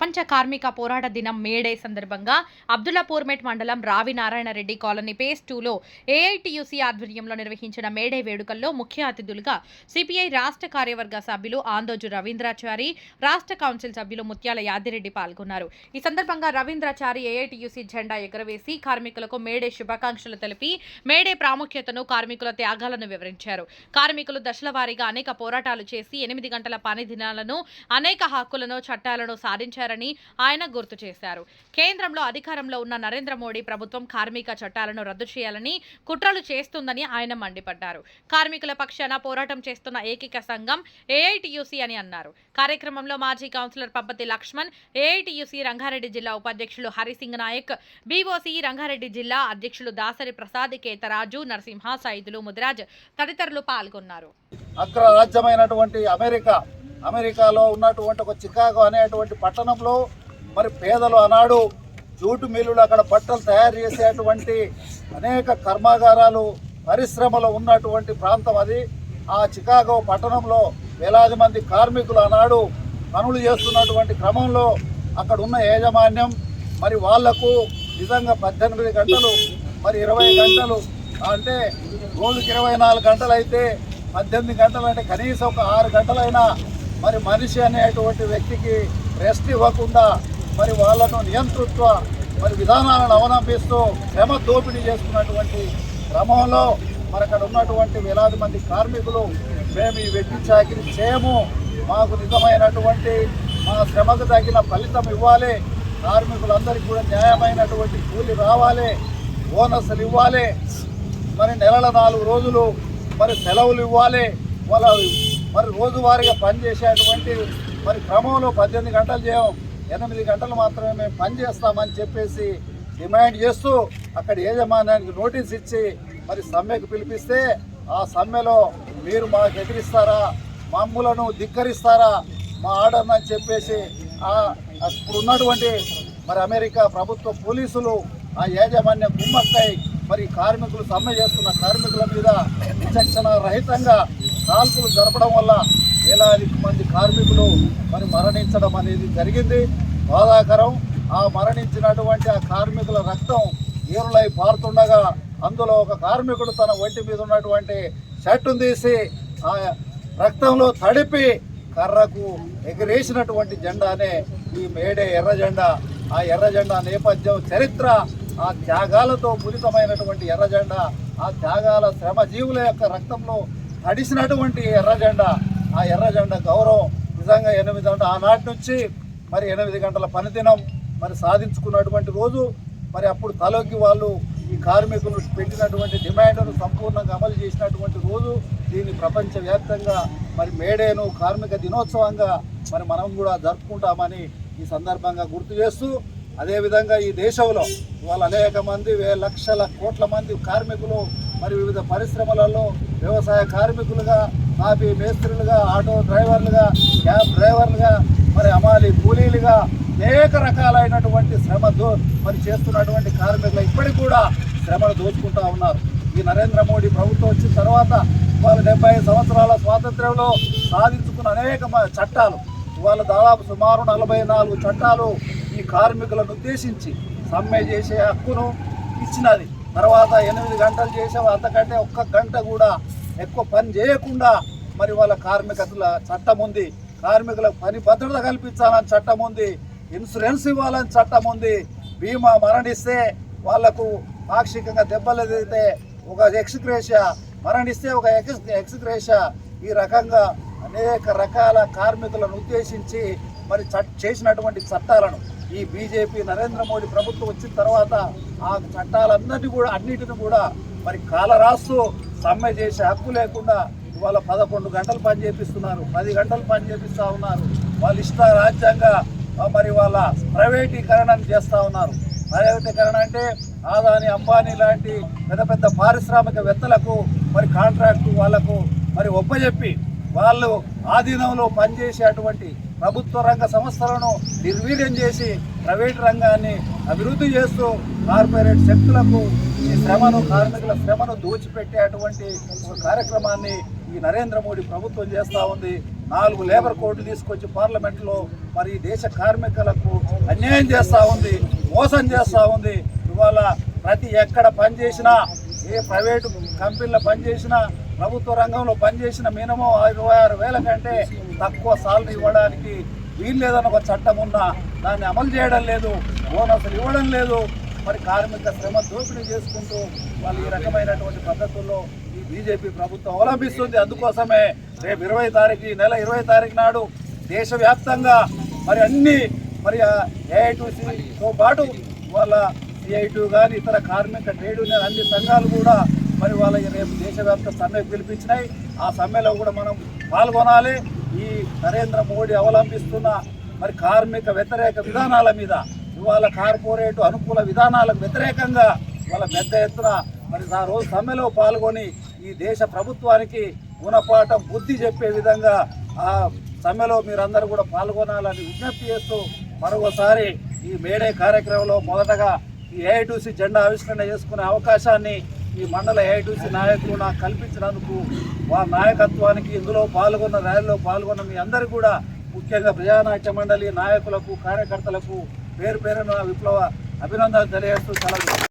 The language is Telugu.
ప్రపంచ కార్మిక పోరాట దినం మేడే సందర్భంగా అబ్దుల్లాపూర్మెట్ మండలం రావి నారాయణరెడ్డి కాలనీ పేస్ టూలో ఏఐటియుసి ఆధ్వర్యంలో నిర్వహించిన మేడే వేడుకల్లో ముఖ్య అతిథులుగా సిపిఐ రాష్ట్ర కార్యవర్గ సభ్యులు ఆందోజు రవీంద్రాచారి రాష్ట్ర కౌన్సిల్ సభ్యులు ముత్యాల యాదిరెడ్డి పాల్గొన్నారు. ఈ సందర్భంగా రవీంద్రాచారి ఏఐటియుసి జెండా ఎగురవేసి కార్మికులకు మేడే శుభాకాంక్షలు తెలిపి మేడే ప్రాముఖ్యతను కార్మికుల త్యాగాలను వివరించారు. కార్మికులు దశల వారీగా అనేక పోరాటాలు చేసి ఎనిమిది గంటల పని దినాలను అనేక హక్కులను చట్టాలను సాధించారు. చేశారని ఆయన గుర్తు చేశారు. కేంద్రంలో అధికారంలో ఉన్న నరేంద్ర మోడీ ప్రభుత్వం కార్మిక చట్టాలను రద్దు చేయాలని కుట్రలు చేస్తుందని ఆయన మండిపడ్డారు. కార్మికుల పక్షాన పోరాటం చేస్తున్న ఏకైక సంఘం ఏఐటియుసి అని అన్నారు. కార్యక్రమంలో మాజీ కౌన్సిలర్ పబ్బతి లక్ష్మణ్ ఏఐటియుసి రంగారెడ్డి జిల్లా ఉపాధ్యక్షులు హరిసింగ్ నాయక్ బీఓసి రంగారెడ్డి జిల్లా అధ్యక్షులు దాసరి ప్రసాద్ కేతరాజు నరసింహ సైదులు ముదిరాజ్ తదితరులు పాల్గొన్నారు. అగ్ర అమెరికా అమెరికాలో ఉన్నటువంటి ఒక చికాగో అనేటువంటి పట్టణంలో మరి పేదలు ఆనాడు జూటు మిల్లులు అక్కడ బట్టలు తయారు చేసేటువంటి అనేక కర్మాగారాలు పరిశ్రమలు ఉన్నటువంటి ప్రాంతం అది. ఆ చికాగో పట్టణంలో వేలాది మంది కార్మికులు ఆనాడు పనులు చేస్తున్నటువంటి క్రమంలో అక్కడ ఉన్న యాజమాన్యం మరి వాళ్ళకు నిజంగా పద్దెనిమిది గంటలు మరి ఇరవై గంటలు అంటే రోజుకి ఇరవై నాలుగు గంటలు అయితే పద్దెనిమిది గంటలు అంటే కనీసం ఒక ఆరు గంటలైనా మరి మనిషి అనేటువంటి వ్యక్తికి రెస్ట్ ఇవ్వకుండా మరి వాళ్ళను నియంతృత్వ మరి విధానాలను అవలంబిస్తూ శ్రమ దోపిడీ చేసుకున్నటువంటి క్రమంలో మరి అక్కడ ఉన్నటువంటి వేలాది మంది కార్మికులు మేము ఈ వ్యక్తి చాకిరి చేయము. మాకు నిజమైనటువంటి మా శ్రమకు తగిన ఫలితం ఇవ్వాలి. కార్మికులందరికీ కూడా న్యాయమైనటువంటి కూలి రావాలి. బోనస్లు ఇవ్వాలి. మరి నెలల నాలుగు రోజులు మరి సెలవులు ఇవ్వాలి. వాళ్ళ మరి రోజువారీగా పనిచేసేటువంటి మరి క్రమంలో పద్దెనిమిది గంటలు చేయం ఎనిమిది గంటలు మాత్రమే మేము పని చేస్తామని చెప్పేసి డిమాండ్ చేస్తూ అక్కడ యాజమాన్యానికి నోటీస్ ఇచ్చి మరి సమ్మెకు పిలిపిస్తే ఆ సమ్మెలో మీరు మాకు ఎదిరిస్తారా మమ్ములను ధిక్కరిస్తారా మా ఆర్డర్ అని చెప్పేసి ఇప్పుడు అప్పుడు ఉన్నటువంటి మరి అమెరికా ప్రభుత్వ పోలీసులు ఆ యాజమాన్యం గుమ్మక్కై మరి కార్మికులు సమ్మె చేస్తున్న కార్మికుల మీద విచక్షణ రహితంగా కాల్పులు జరపడం వల్ల వేలాది మంది కార్మికులు మరి మరణించడం అనేది జరిగింది. బాధాకరం. ఆ మరణించినటువంటి ఆ కార్మికుల రక్తం ఏరులై పారుతుండగా అందులో ఒక కార్మికుడు తన ఒంటి మీద ఉన్నటువంటి షర్టును తీసి ఆ రక్తంలో తడిపి కర్రకు ఎగిరేసినటువంటి జెండానే ఈ మేడే ఎర్ర జెండా. ఆ ఎర్ర జెండా నేపథ్యం చరిత్ర ఆ త్యాగాలతో పూరితమైనటువంటి ఎర్ర జెండా ఆ త్యాగాల శ్రమజీవుల యొక్క రక్తంలో తడిసినటువంటి ఎర్ర జెండా ఆ ఎర్ర జెండా గౌరవం నిజంగా ఎనిమిది గంటల ఆనాటి నుంచి మరి ఎనిమిది గంటల పనిదినం మరి సాధించుకున్నటువంటి రోజు. మరి అప్పుడు తలొగ్గి వాళ్ళు ఈ కార్మికులు పెట్టినటువంటి డిమాండ్ను సంపూర్ణంగా అమలు చేసినటువంటి రోజు. దీన్ని ప్రపంచవ్యాప్తంగా మరి మేడేను కార్మిక దినోత్సవంగా మరి మనం కూడా జరుపుకుంటామని ఈ సందర్భంగా గుర్తు చేస్తూ అదేవిధంగా ఈ దేశంలో ఇవాళ అనేక మంది వే లక్షల కోట్ల మంది కార్మికులు మరి వివిధ పరిశ్రమలలో వ్యవసాయ కార్మికులుగా కాఫీ మేస్త్రులుగా ఆటో డ్రైవర్లుగా క్యాబ్ డ్రైవర్లుగా మరి అమాలి కూలీలుగా అనేక రకాలైనటువంటి శ్రమ దో మరి చేస్తున్నటువంటి కార్మికులు ఇప్పటికి కూడా శ్రమను దోచుకుంటా ఉన్నారు. ఈ నరేంద్ర మోడీ ప్రభుత్వం వచ్చిన తర్వాత ఇవాళ డెబ్బై సంవత్సరాల స్వాతంత్ర్యంలో సాధించుకున్న అనేక చట్టాలు. ఇవాళ దాదాపు సుమారు నలభై నాలుగు చట్టాలు ఈ కార్మికులను ఉద్దేశించి సమ్మె చేసే హక్కును ఇచ్చినది. తర్వాత ఎనిమిది గంటలు చేసే అంతకంటే ఒక్క గంట కూడా ఎక్కువ పని చేయకుండా మరి వాళ్ళ కార్మికుల చట్టం ఉంది. కార్మికులకు పని భద్రత కల్పించాలని చట్టం ఉంది. ఇన్సూరెన్స్ ఇవ్వాలని చట్టం ఉంది. బీమా మరణిస్తే వాళ్ళకు పాక్షికంగా దెబ్బలు ఎదిగితే ఒక ఎక్స్గ్రేషియా మరణిస్తే ఒక ఎక్స్ ఎక్స్గ్రేషియా. ఈ రకంగా అనేక రకాల కార్మికులను ఉద్దేశించి మరి చట్ చేసినటువంటి చట్టాలను ఈ బీజేపీ నరేంద్ర మోడీ ప్రభుత్వం వచ్చిన తర్వాత ఆ చట్టాలన్నిటి కూడా అన్నిటిని కూడా మరి కాలరాస్తూ సమ్మె చేసే హక్కు లేకుండా ఇవాళ పదకొండు గంటలు పని చేపిస్తున్నారు. పది గంటలు పని చేపిస్తూ ఉన్నారు. వాళ్ళ ఇష్ట రాజ్యంగా మరి వాళ్ళ ప్రైవేటీకరణ చేస్తూ ఉన్నారు. ప్రైవేటీకరణ అంటే ఆదాని అంబానీ లాంటి పెద్ద పెద్ద పారిశ్రామికవేత్తలకు మరి కాంట్రాక్టు వాళ్ళకు మరి ఒప్పజెప్పి వాళ్ళు ఆధీనంలో పనిచేసేటువంటి ప్రభుత్వ రంగ సంస్థలను నిర్వీర్యం చేసి ప్రైవేట్ రంగాన్ని అభివృద్ధి చేస్తూ కార్పొరేట్ శక్తులకు ఈ శ్రమను కార్మికుల శ్రమను దోచిపెట్టేటువంటి ఒక కార్యక్రమాన్ని ఈ నరేంద్ర మోడీ ప్రభుత్వం చేస్తూ ఉంది. నాలుగు లేబర్ కోడ్లు తీసుకొచ్చి పార్లమెంట్లో మరి ఈ దేశ కార్మికులకు అన్యాయం చేస్తూ ఉంది మోసం చేస్తూ ఉంది. ఇవాళ ప్రతి ఎక్కడ పనిచేసినా ఏ ప్రైవేటు కంపెనీలో పనిచేసినా ప్రభుత్వ రంగంలో పనిచేసిన మినిమం ఇరవై ఆరు వేల కంటే తక్కువ సాలరీ ఇవ్వడానికి వీలు ఒక చట్టం ఉన్నా దాన్ని అమలు చేయడం లేదు బోనసులు ఇవ్వడం లేదు. మరి కార్మిక శ్రమ దోపిడీ చేసుకుంటూ వాళ్ళు ఈ రకమైనటువంటి పద్ధతుల్లో ఈ బీజేపీ ప్రభుత్వం అవలంబిస్తుంది. అందుకోసమే రేపు ఇరవై తారీఖు ఈ నెల ఇరవై తారీఖు నాడు దేశవ్యాప్తంగా మరి అన్ని మరి ఏఐటీసీతో పాటు వాళ్ళ సిఐటు కానీ ఇతర కార్మిక ట్రేడ్ యూనియన్ అన్ని సంఘాలు కూడా మరి వాళ్ళకి రేపు దేశవ్యాప్త సమ్మెకు పిలిపించినాయి. ఆ సమ్మెలో కూడా మనం పాల్గొనాలి. ఈ నరేంద్ర మోడీ అవలంబిస్తున్న మరి కార్మిక వ్యతిరేక విధానాల మీద ఇవాళ కార్పొరేట్ అనుకూల విధానాలకు వ్యతిరేకంగా వాళ్ళ పెద్ద ఎత్తున మరి ఆ రోజు సమ్మెలో పాల్గొని ఈ దేశ ప్రభుత్వానికి గుణపాఠం బుద్ధి చెప్పే విధంగా ఆ సమ్మెలో మీరందరూ కూడా పాల్గొనాలని విజ్ఞప్తి చేస్తూ మరొకసారి ఈ మేడే కార్యక్రమంలో మొదటగా ఈ ఏఐటీసీ జెండా ఆవిష్కరణ చేసుకునే అవకాశాన్ని ఈ మండల ఏఐటీసీ నాయకులు నాకు కల్పించినందుకు వారి నాయకత్వానికి ఇందులో పాల్గొన్న ర్యాలీలో పాల్గొన్న మీ అందరికీ కూడా ముఖ్యంగా ప్రజానాట్య మండలి నాయకులకు కార్యకర్తలకు పేరు పేరున విప్లవ అభినందనలు తెలియజేస్తూ సెలవు